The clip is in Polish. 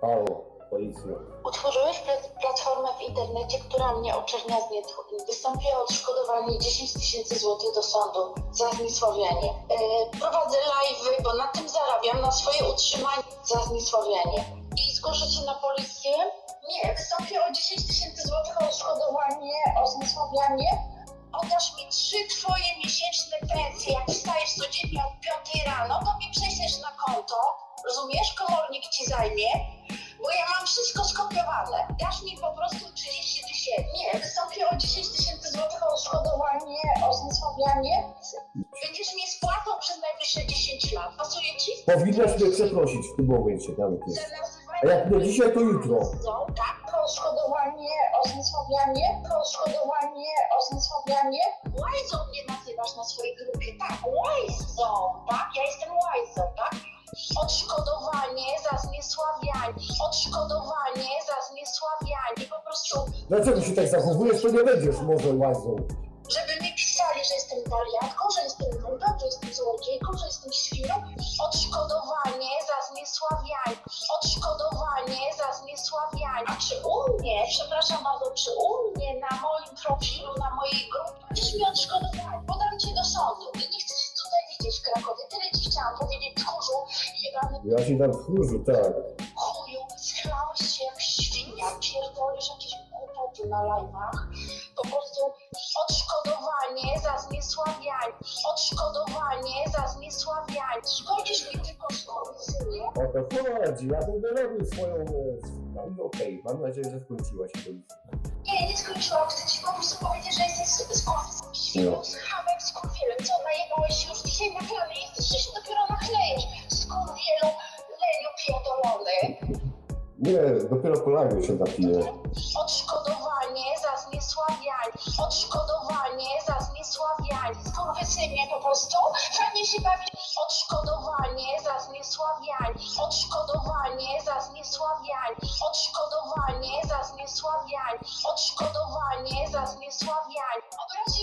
Halo, policja. Utworzyłeś pla- platformę w internecie, która mnie oczernia z nietchórni. Wystąpię o odszkodowanie 10 tysięcy złotych do sądu za zniesławianie. Yy, prowadzę live'y, bo na tym zarabiam, na swoje utrzymanie za zniesławianie. I zgłoszę cię na policję? Nie, wystąpię o 10 tysięcy złotych o odszkodowanie, o zniesławianie. Oddasz mi trzy twoje miesięczne pensje, jak wstajesz codziennie Zajmie bo ja mam wszystko skopiowane. Dasz mi po prostu 30 tysięcy. Nie, wystąpię o 10 tysięcy złotych o odszkodowanie, o zniesławianie. Będziesz mi spłatą przez najbliższe 10 lat. Pasuje ci? Powinnaś mnie przeprosić w tym momencie nawet jest. A jak nie dzisiaj, to jutro. Tak, o odszkodowanie, o zniesławianie, o odszkodowanie, o zniesławianie. Łajzą mnie nazywasz na swojej grupie, tak, łajzą, tak, ja jestem łajzą. Odszkodowanie za zniesławianie, odszkodowanie za zniesławianie, po prostu Dlaczego się tak zachowujesz, to nie będziesz może łazą. żeby mi pisali, że jestem wariatką, że jestem nudą, że jestem złodziejką, że jestem świrą. Odszkodowanie za zniesławianie. Odszkodowanie za zniesławianie. A czy u mnie, przepraszam bardzo, czy u mnie na moim profilu, na mojej grupie, będziesz mi odszkodowanie? Ja się tam wkurzę, tak. chuju, schlałeś się jak świnia, pierdolisz jakieś głupoty na live'ach. Po prostu odszkodowanie za zniesławianie, odszkodowanie za zniesławianie. Szkodzisz mi tylko skurwysynie. O to chodzi, ja będę robił swoją... e, No i okej, mam nadzieję, że skończyłaś policja. Nie, nie skończyłam, chcę ci po prostu powiedzieć, że jesteś skurwysem, świnią, z hamem, skurwielem. Co, najebałeś już dzisiaj na jesteś pierdolony. Nie, dopiero po live się napiję. Odszkodowanie za zniesławianie. Odszkodowanie za zniesławianie. Skurwysynie po prostu. Fajnie się bawić. Odszkodowanie za zniesławianie. Odszkodowanie za zniesławianie. Odszkodowanie za zniesławianie. Odszkodowanie za zniesławianie. Obraziłeś